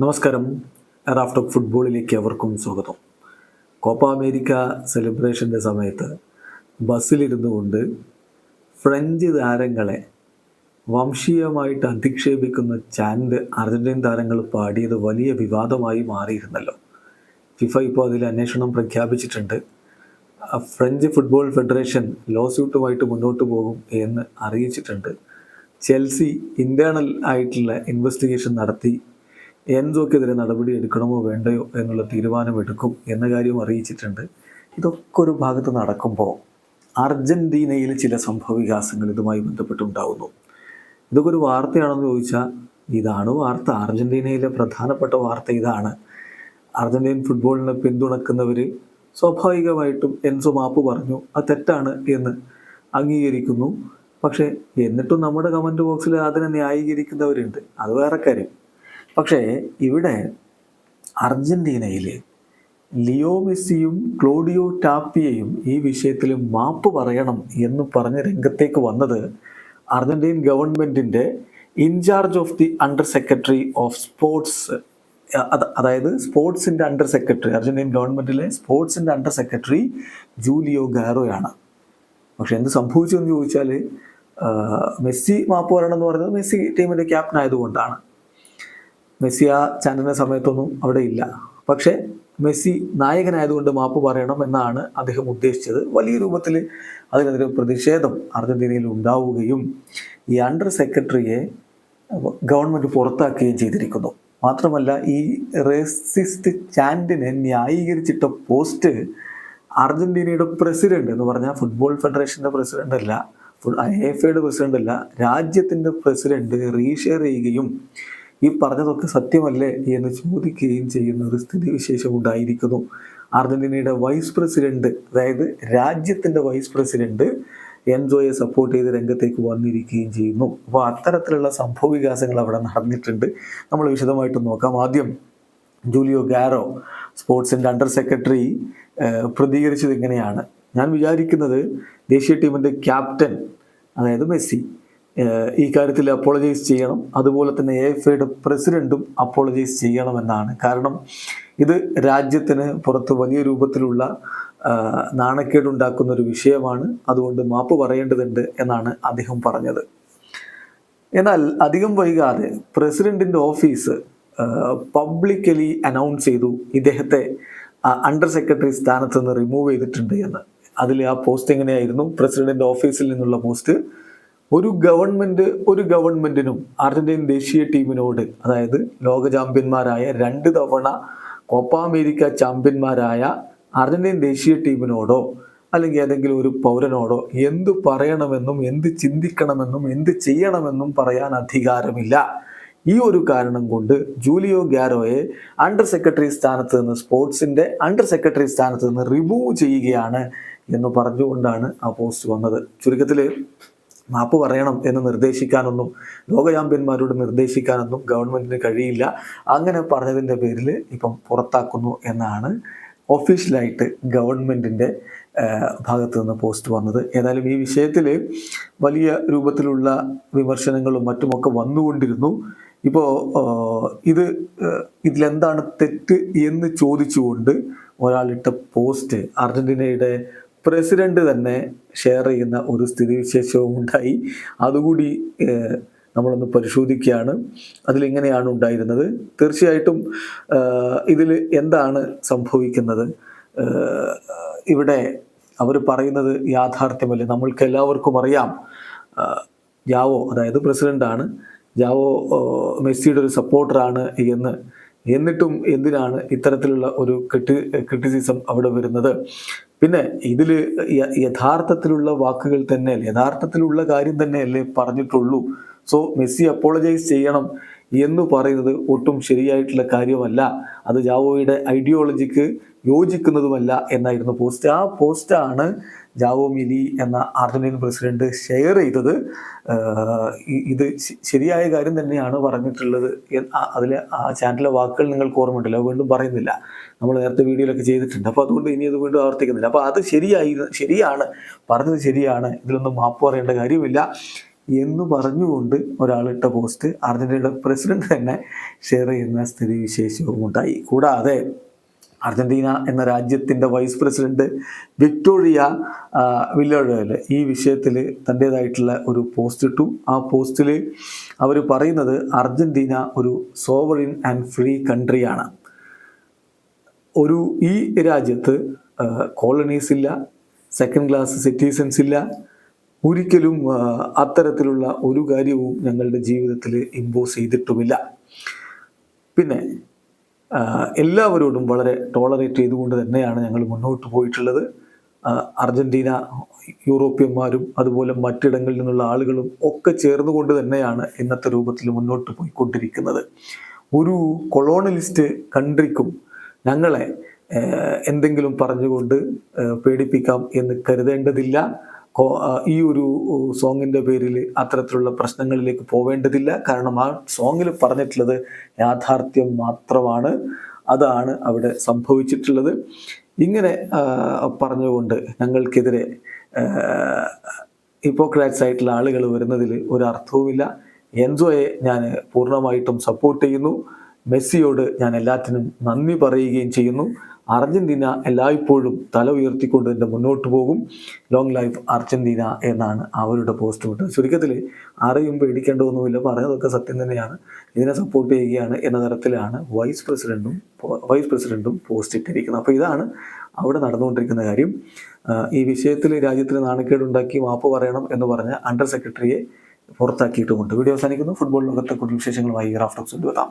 നമസ്കാരം. റാഫ്റ്റ് ഫുട്ബോളിലേക്ക് അവർക്കും സ്വാഗതം. കോപ്പ അമേരിക്ക സെലിബ്രേഷന്റെ സമയത്ത് ബസ്സിലിരുന്നു കൊണ്ട് ഫ്രഞ്ച് താരങ്ങളെ വംശീയമായിട്ട് അധിക്ഷേപിക്കുന്ന ചാൻഡ് അർജന്റീൻ താരങ്ങൾ പാടിയത് വലിയ വിവാദമായി മാറിയിരുന്നല്ലോ. ഫിഫ ഇപ്പോൾ അതിൽ അന്വേഷണം പ്രഖ്യാപിച്ചിട്ടുണ്ട്. ഫ്രഞ്ച് ഫുട്ബോൾ ഫെഡറേഷൻ ലോ സ്യൂട്ടുമായിട്ട് മുന്നോട്ട് പോകും എന്ന് അറിയിച്ചിട്ടുണ്ട്. ചെൽസി ഇന്റേർണൽ ആയിട്ടുള്ള ഇൻവെസ്റ്റിഗേഷൻ നടത്തി എൻസോക്കെതിരെ നടപടി എടുക്കണമോ വേണ്ടയോ എന്നുള്ള തീരുമാനം എടുക്കും എന്ന കാര്യം അറിയിച്ചിട്ടുണ്ട്. ഇതൊക്കെ ഒരു ഭാഗത്ത് നടക്കുമ്പോൾ അർജന്റീനയിൽ ചില സംഭവ വികാസങ്ങൾ ഇതുമായി ബന്ധപ്പെട്ടുണ്ടാവുന്നു. ഇതൊക്കെ ഒരു വാർത്തയാണെന്ന് ചോദിച്ചാൽ ഇതാണ് വാർത്ത. അർജന്റീനയിലെ പ്രധാനപ്പെട്ട വാർത്ത ഇതാണ്. അർജന്റീൻ ഫുട്ബോളിനെ പിന്തുണക്കുന്നവർ സ്വാഭാവികമായിട്ടും എൻസോ മാപ്പ് പറഞ്ഞു അത് തെറ്റാണ് എന്ന് അംഗീകരിക്കുന്നു. പക്ഷേ എന്നിട്ടും നമ്മുടെ കമന്റ് ബോക്സിൽ അതിനെ ന്യായീകരിക്കുന്നവരുണ്ട്. അത് വേറെ കാര്യം. പക്ഷേ ഇവിടെ അർജന്റീനയിൽ ലിയോ മെസ്സിയും ക്ലോഡിയോ ടാപ്പിയയും ഈ വിഷയത്തിൽ മാപ്പ് പറയണം എന്ന് പറഞ്ഞ് രംഗത്തേക്ക് വന്നത് അർജന്റീൻ ഗവൺമെന്റിന്റെ in charge of the under secretary of sports അതായത് സ്പോർട്സിന്റെ അണ്ടർ സെക്രട്ടറി അർജന്റീൻ ഗവൺമെന്റിലെ സ്പോർട്സിന്റെ അണ്ടർ സെക്രട്ടറി ജൂലിയോ ഗാറോയാണ്. പക്ഷെ എന്ത് സംഭവിച്ചു എന്ന് ചോദിച്ചാൽ മെസ്സി മാപ്പ് എന്ന് പറയുന്നത് മെസ്സി ടീമിന്റെ ക്യാപ്റ്റൻ ആയതുകൊണ്ടാണ്. മെസ്സി ആ ചാനലിന്റെ സമയത്തൊന്നും അവിടെ ഇല്ല. പക്ഷേ മെസ്സി നായകനായതുകൊണ്ട് മാപ്പ് പറയണം എന്നാണ് അദ്ദേഹം ഉദ്ദേശിച്ചത്. വലിയ രൂപത്തിൽ അതിനെതിരെ പ്രതിഷേധം അർജന്റീനയിൽ ഉണ്ടാവുകയും ഈ അണ്ടർ സെക്രട്ടറിയെ ഗവൺമെന്റ് പുറത്താക്കുകയും ചെയ്തിരിക്കുന്നു. മാത്രമല്ല ഈ റേസിസ്റ്റ് ചാൻഡിനെ ന്യായീകരിച്ചിട്ട പോസ്റ്റ് അർജന്റീനയുടെ പ്രസിഡന്റ് എന്ന് പറഞ്ഞാൽ ഫുട്ബോൾ ഫെഡറേഷന്റെ പ്രസിഡന്റ് അല്ല ഐ എഫ് എയുടെ പ്രസിഡന്റ് അല്ല രാജ്യത്തിന്റെ പ്രസിഡന്റ് റീഷെയർ ചെയ്യുകയും ഈ പറഞ്ഞതൊക്കെ സത്യമല്ലേ എന്ന് ചോദിക്കുകയും ചെയ്യുന്ന ഒരു സ്ഥിതിവിശേഷം ഉണ്ടായിരിക്കുന്നു. അർജന്റീനയുടെ വൈസ് പ്രസിഡന്റ് അതായത് രാജ്യത്തിന്റെ വൈസ് പ്രസിഡന്റ് എൻജോയെ സപ്പോർട്ട് ചെയ്ത് രംഗത്തേക്ക് വന്നിരിക്കുകയും ചെയ്യുന്നു. അപ്പോൾ അത്തരത്തിലുള്ള സംഭവ വികാസങ്ങൾ അവിടെ നടന്നിട്ടുണ്ട്. നമ്മൾ വിശദമായിട്ട് നോക്കാം. ആദ്യം ജൂലിയോ ഗാരോ സ്പോർട്സിന്റെ അണ്ടർ സെക്രട്ടറി പ്രതികരിച്ചത് ഇങ്ങനെയാണ്. ഞാൻ വിചാരിക്കുന്നത് ദേശീയ ടീമിന്റെ ക്യാപ്റ്റൻ അതായത് മെസ്സി ഈ കാര്യത്തിൽ അപ്പോളജൈസ് ചെയ്യണം. അതുപോലെ തന്നെ എ എഫ് ഐയുടെ പ്രസിഡന്റും അപ്പോളജൈസ് ചെയ്യണമെന്നാണ്. കാരണം ഇത് രാജ്യത്തിന് പുറത്ത് വലിയ രൂപത്തിലുള്ള നാണക്കേടുണ്ടാക്കുന്ന ഒരു വിഷയമാണ്. അതുകൊണ്ട് മാപ്പ് പറയേണ്ടതുണ്ട് എന്നാണ് അദ്ദേഹം പറഞ്ഞത്. എന്നാൽ അധികം വൈകാതെ പ്രസിഡന്റിന്റെ ഓഫീസ് പബ്ലിക്കലി അനൗൺസ് ചെയ്തു ഇദ്ദേഹത്തെ അണ്ടർ സെക്രട്ടറി സ്ഥാനത്ത് നിന്ന് റിമൂവ് ചെയ്തിട്ടുണ്ട് എന്ന്. അതിൽ ആ പോസ്റ്റ് എങ്ങനെയായിരുന്നു? പ്രസിഡന്റ് ഓഫീസിൽ നിന്നുള്ള പോസ്റ്റ് ഒരു ഗവൺമെന്റ് ഒരു ഗവൺമെന്റിനും അർജന്റീൻ ദേശീയ ടീമിനോട് അതായത് ലോക ചാമ്പ്യന്മാരായ രണ്ട് തവണ കോപ്പ അമേരിക്ക ചാമ്പ്യന്മാരായ അർജന്റീൻ ദേശീയ ടീമിനോടോ അല്ലെങ്കിൽ ഏതെങ്കിലും ഒരു പൗരനോടോ എന്ത് പറയണമെന്നും എന്ത് ചിന്തിക്കണമെന്നും എന്ത് ചെയ്യണമെന്നും പറയാൻ അധികാരമില്ല. ഈ ഒരു കാരണം കൊണ്ട് ജൂലിയോ ഗ്യാരോയെ അണ്ടർ സെക്രട്ടറി സ്ഥാനത്ത് നിന്ന് സ്പോർട്സിന്റെ അണ്ടർ സെക്രട്ടറി സ്ഥാനത്ത് നിന്ന് റിമൂവ് ചെയ്യുകയാണ് എന്ന് പറഞ്ഞുകൊണ്ടാണ് ആ പോസ്റ്റ് വന്നത്. ചുരുക്കത്തിൽ മാപ്പ് പറയണം എന്ന് നിർദ്ദേശിക്കാനൊന്നും ലോക ചാമ്പ്യന്മാരോട് നിർദ്ദേശിക്കാനൊന്നും ഗവൺമെന്റിന് കഴിയില്ല. അങ്ങനെ പറഞ്ഞതിന്റെ പേരിൽ ഇപ്പം പുറത്താക്കുന്നു എന്നാണ് ഒഫീഷ്യലായിട്ട് ഗവൺമെന്റിന്റെ ഭാഗത്ത് നിന്ന് പോസ്റ്റ് വന്നത്. ഏതായാലും ഈ വിഷയത്തിൽ വലിയ രൂപത്തിലുള്ള വിമർശനങ്ങളും മറ്റുമൊക്കെ വന്നുകൊണ്ടിരുന്നു. ഇപ്പോൾ ഇത് ഇതിലെന്താണ് തെറ്റ് എന്ന് ചോദിച്ചുകൊണ്ട് ഒരാളിട്ട പോസ്റ്റ് അർജന്റീനയുടെ പ്രസിഡന്റ് തന്നെ ഷെയർ ചെയ്യുന്ന ഒരു സ്ഥിതിവിശേഷവും ഉണ്ടായി. അതുകൂടി നമ്മളൊന്ന് പരിശോധിക്കുകയാണ്. അതിലിങ്ങനെയാണ് ഉണ്ടായിരുന്നത്? തീർച്ചയായിട്ടും ഇതിൽ എന്താണ് സംഭവിക്കുന്നത്? ഇവിടെ അവർ പറയുന്നത് യാഥാർത്ഥ്യമല്ലേ? നമ്മൾക്ക് എല്ലാവർക്കും അറിയാം ജാവോ അതായത് പ്രസിഡന്റാണ് ജാവോ മെസ്സിയുടെ ഒരു സപ്പോർട്ടറാണ് എന്ന് എന്നിട്ടും എന്തിനാണ് ഇത്തരത്തിലുള്ള ഒരു ക്രിട്ടി ക്രിറ്റിസിസം അവിടെ വരുന്നത്? പിന്നെ ഇതിൽ യഥാർത്ഥത്തിലുള്ള വാക്കുകൾ തന്നെ യഥാർത്ഥത്തിലുള്ള കാര്യം തന്നെ അല്ലേ പറഞ്ഞിട്ടുള്ളൂ. സോ മെസ്സി അപ്പോളജൈസ് ചെയ്യണം എന്ന് പറയുന്നത് ഒട്ടും ശരിയായിട്ടുള്ള കാര്യമല്ല. അത് ജാവോയുടെ ഐഡിയോളജിക്ക് യോജിക്കുന്നതുമല്ല എന്നായിരുന്നു പോസ്റ്റ് ആ പോസ്റ്റാണ് ജാവോ മിലി എന്ന അർജന്റീൻ പ്രസിഡന്റ് ഷെയർ ചെയ്തത് ഇത് ശരിയായ കാര്യം തന്നെയാണ് പറഞ്ഞിട്ടുള്ളത് അതിൽ ആ ചാനലിലെ വാക്കുകൾ നിങ്ങൾക്ക് ഓർമ്മയുണ്ടല്ലോ വീണ്ടും പറയുന്നില്ല. നമ്മൾ നേരത്തെ വീഡിയോയിലൊക്കെ ചെയ്തിട്ടുണ്ട്. അപ്പോൾ അതുകൊണ്ട് ഇനി അത് വീണ്ടും ആവർത്തിക്കുന്നില്ല. അപ്പോൾ അത് ശരിയായി ശരിയാണ്. പറഞ്ഞത് ശരിയാണ്. ഇതിലൊന്നും മാപ്പ് പറയേണ്ട കാര്യമില്ല. എന്ന് പറഞ്ഞുകൊണ്ട് ഒരാളിട്ട പോസ്റ്റ് അർജന്റീനയുടെ പ്രസിഡന്റ് തന്നെ ഷെയർ ചെയ്യുന്ന സ്ഥിതിവിശേഷവും ഉണ്ടായി. കൂടാതെ അർജന്റീന എന്ന രാജ്യത്തിന്റെ വൈസ് പ്രസിഡന്റ് വിക്ടോറിയ വില്ലോഴൽ ഈ വിഷയത്തിൽ തന്റേതായിട്ടുള്ള ഒരു പോസ്റ്റ് ഇട്ടു. ആ പോസ്റ്റിൽ അവർ പറയുന്നത് അർജന്റീന ഒരു സോവറിൻ ആൻഡ് ഫ്രീ കൺട്രിയാണ് ഒരു ഈ രാജ്യത്ത് കോളനീസ് ഇല്ല സെക്കൻഡ് ക്ലാസ് സിറ്റിസൺസ് ഇല്ല. ഒരിക്കലും അത്തരത്തിലുള്ള ഒരു കാര്യവും ഞങ്ങളുടെ ജീവിതത്തിൽ ഇമ്പോസ് ചെയ്തിട്ടുമില്ല. പിന്നെ എല്ലാവരോടും വളരെ ടോളറേറ്റ് ചെയ്തുകൊണ്ട് തന്നെയാണ് ഞങ്ങൾ മുന്നോട്ട് പോയിട്ടുള്ളത്. അർജന്റീന യൂറോപ്യന്മാരും അതുപോലെ മറ്റിടങ്ങളിൽ നിന്നുള്ള ആളുകളും ഒക്കെ ചേർന്നുകൊണ്ട് തന്നെയാണ് ഇന്നത്തെ രൂപത്തിൽ മുന്നോട്ട് പോയിക്കൊണ്ടിരിക്കുന്നത്. ഒരു കൊളോണലിസ്റ്റ് കൺട്രിക്കും ഞങ്ങളെ എന്തെങ്കിലും പറഞ്ഞുകൊണ്ട് പേടിപ്പിക്കാം എന്ന് കരുതേണ്ടതില്ല. ഈ ഒരു സോങ്ങിന്റെ പേരിൽ അത്തരത്തിലുള്ള പ്രശ്നങ്ങളിലേക്ക് പോവേണ്ടതില്ല. കാരണം ആ സോങ്ങിൽ പറഞ്ഞിട്ടുള്ളത് യാഥാർത്ഥ്യം മാത്രമാണ്. അതാണ് അവിടെ സംഭവിച്ചിട്ടുള്ളത്. ഇങ്ങനെ പറഞ്ഞുകൊണ്ട് ഞങ്ങൾക്കെതിരെ ഹിപ്പോക്രാറ്റ്സ് ആയിട്ടുള്ള ആളുകൾ വരുന്നതിൽ ഒരു അർത്ഥവുമില്ല. എൻസോയെ ഞാൻ പൂർണമായിട്ടും സപ്പോർട്ട് ചെയ്യുന്നു. മെസ്സിയോട് ഞാൻ എല്ലാത്തിനും നന്ദി പറയുകയും ചെയ്യുന്നു. അർജന്റീന എല്ലായ്പ്പോഴും തല ഉയർത്തിക്കൊണ്ട് തന്നെ മുന്നോട്ട് പോകും. ലോങ് ലൈഫ് അർജന്റീന എന്നാണ് അവരുടെ പോസ്റ്റ് വിട്ടത് ചുരുക്കത്തിൽ ആരെയും പേടിക്കേണ്ടതൊന്നുമില്ല പറഞ്ഞതൊക്കെ സത്യം തന്നെയാണ്. ഇതിനെ സപ്പോർട്ട് ചെയ്യുകയാണ് എന്ന തരത്തിലാണ് വൈസ് പ്രസിഡന്റും വൈസ് പ്രസിഡന്റും പോസ്റ്റ് ഇട്ടിരിക്കുന്നത്. അപ്പോൾ ഇതാണ് അവിടെ നടന്നുകൊണ്ടിരിക്കുന്ന കാര്യം. ഈ വിഷയത്തിൽ രാജ്യത്തിന് നാണക്കേടുണ്ടാക്കി മാപ്പ് പറയണം എന്ന് പറഞ്ഞ അണ്ടർ സെക്രട്ടറിയെ പുറത്താക്കിയിട്ടുമുണ്ട്. വീഡിയോ അവസാനിക്കുന്നു. ഫുട്ബോൾ ലോകത്തെ കൂടുതൽ വിശേഷങ്ങളുമായി റാഫ്റ്റോക്സ് കൊണ്ടുവരാം